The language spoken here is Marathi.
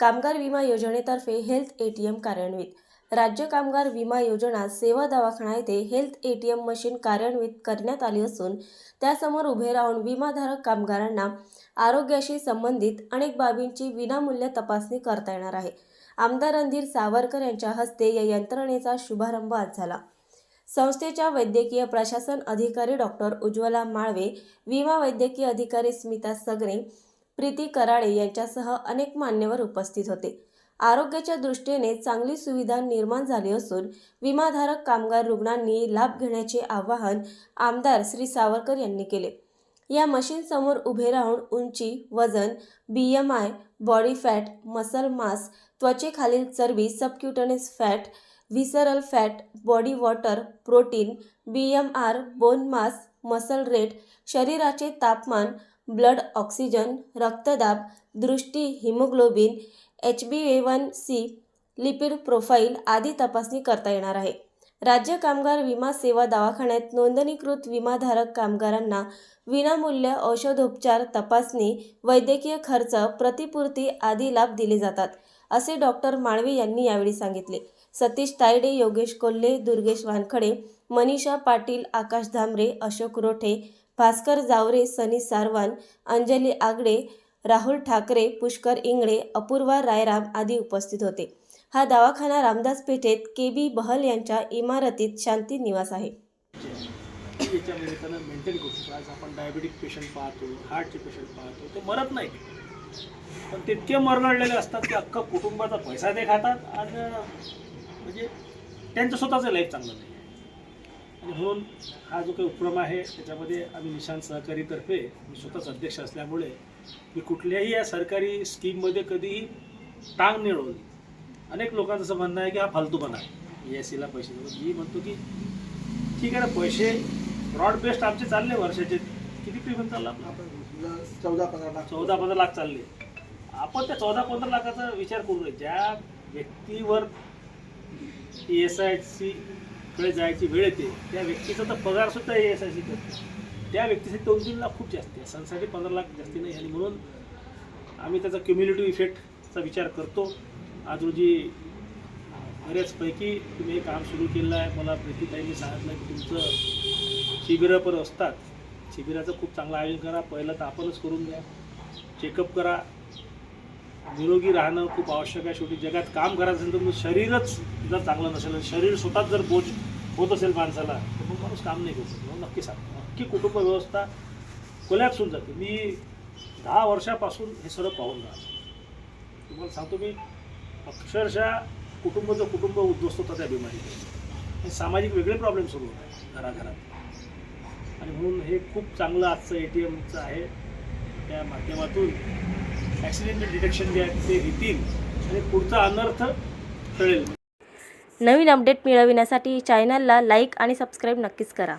कामगार विमा योजनेतर्फे हेल्थ ए टी एम कार्यान्वित. राज्य कामगार विमा योजना सेवा दवाखाना येथे health A T M machine कार्यान्वित करण्यात आली असून त्यासमोर उभे राहून विमाधारक कामगारांना आरोग्याशी संबंधित अनेक बाबींची विनामूल्य तपासणी करता येणार आहे. आमदार रणधीर सावरकर यांच्या हस्ते या यंत्रणेचा शुभारंभ आज झाला. संस्थेच्या वैद्यकीय प्रशासन अधिकारी डॉक्टर उज्ज्वला माळवे विमा वैद्यकीय अधिकारी स्मिता सगरे प्रीती कराळे यांच्यासह अनेक मान्यवर उपस्थित होते. आरोग्याच्या दृष्टीने चांगली सुविधा निर्माण झाली असून विमाधारक कामगार रुग्णांनी लाभ घेण्याचे आवाहन आमदार श्री सावरकर यांनी केले. या मशीनसमोर उभे राहून उंची वजन B M I body fat muscle mass त्वचेखालील चरबी subcutaneous fat visceral fat body water protein B M R bone mass muscle rate शरीराचे तापमान ब्लड ऑक्सिजन रक्तदाब दृष्टी haemoglobin H B A one C lipid profile आदी तपासणी करता येणार आहे. राज्य कामगार विमा सेवा दवाखान्यात नोंदणीकृत विमाधारक कामगारांना विनामूल्य औषधोपचार तपासणी वैद्यकीय खर्च प्रतिपूर्ती आदी लाभ दिले जातात असे डॉक्टर माळवे यांनी यावेळी सांगितले. सतीश तायडे योगेश कोल्हे दुर्गेश वानखडे मनीषा पाटील आकाश धामरे अशोक रोठे भास्कर जावरे सनी सारवान अंजली आगडे राहुल ठाकरे पुष्कर इंगळे अपूर्वा रायराम आदी उपस्थित होते. हा दवाखाना रामदास पेठेत के बी बहल यांच्या इमारतीत शांती निवास आहे. याच्यामध्ये त्यांना मेंटेन करू आज आपण डायबेटिक पेशंट पाहतो हार्टचे पेशंट पाहतो ते मरत नाही पण तितके इतके असतात की अख्खा कुटुंबाचा पैसा ते खातात. आणि म्हणजे त्यांचं स्वतःचं लाईफ चांगलं नाही. म्हणून हा जो काही उपक्रम आहे त्याच्यामध्ये आम्ही निशांत सहकारीतर्फे मी स्वतःच अध्यक्ष असल्यामुळे मी कुठल्याही या सरकारी स्कीममध्ये कधीही टांग निळवली. अनेक लोकांचं असं म्हणणं आहे की हा फालतूपणा आहे. एस सीला पैसे देऊन. मी म्हणतो की ठीक आहे ना पैसे ब्रॉड बेस्ट आमचे चालले वर्षाचे. किती पेमेंट चालला आपला? चौदा पंधरा लाख चौदा पंधरा लाख चालले. आपण त्या चौदा पंधरा लाखाचा विचार करू नये. ज्या व्यक्तीवर ई एस आय सी कडे जायची वेळ येते त्या व्यक्तीचा तर पगार सुद्धा एस आय सी करते. त्या व्यक्तीचे दोन तीन लाख खूप जास्त आहे. सनसाठी पंधरा लाख जास्ती नाही. आणि म्हणून आम्ही त्याचा क्युम्युलेटिव्ह इफेक्टचा विचार करतो. आज रोजी बऱ्याचपैकी तुम्ही हे काम सुरू केलेलं आहे. मला प्रीतीताईंनी सांगितलं की तुमचं शिबिरं पण असतात. शिबिराचं खूप चांगलं आयोजन करा. पहिलं तर आपणच करून घ्या. चेकअप करा. निरोगी राहणं खूप आवश्यक आहे. शेवटी जगात काम करायचं असेल तर मग शरीरच जर चांगलं नसेल शरीर स्वतःच जर बोज होत असेल माणसाला तर मग माणूस काम नाही करू शकतो. म्हणून नक्की सांगतो. नक्की कुटुंब व्यवस्था कोलॅप्स होऊन जाते. मी दहा वर्षापासून हे सर्व पाहून राहतो. तुम्हाला सांगतो मी अक्षरशः कुटुंबाचं कुटुंब उद्ध्वस्त होतं त्या बिमारीने हे सामाजिक वेगळे प्रॉब्लेम सुरू होत आहेत घराघरात. आणि म्हणून हे खूप चांगलं आजचं ए टी एमचं आहे. त्या माध्यमातून ॲक्सिडेंट डिटेक्शन जे आहे ते घेतील आणि पुढचा अनर्थ कळेल. नवीन अपडेट मिळविण्यासाठी चॅनलला लाईक आणि सबस्क्राईब नक्कीच करा.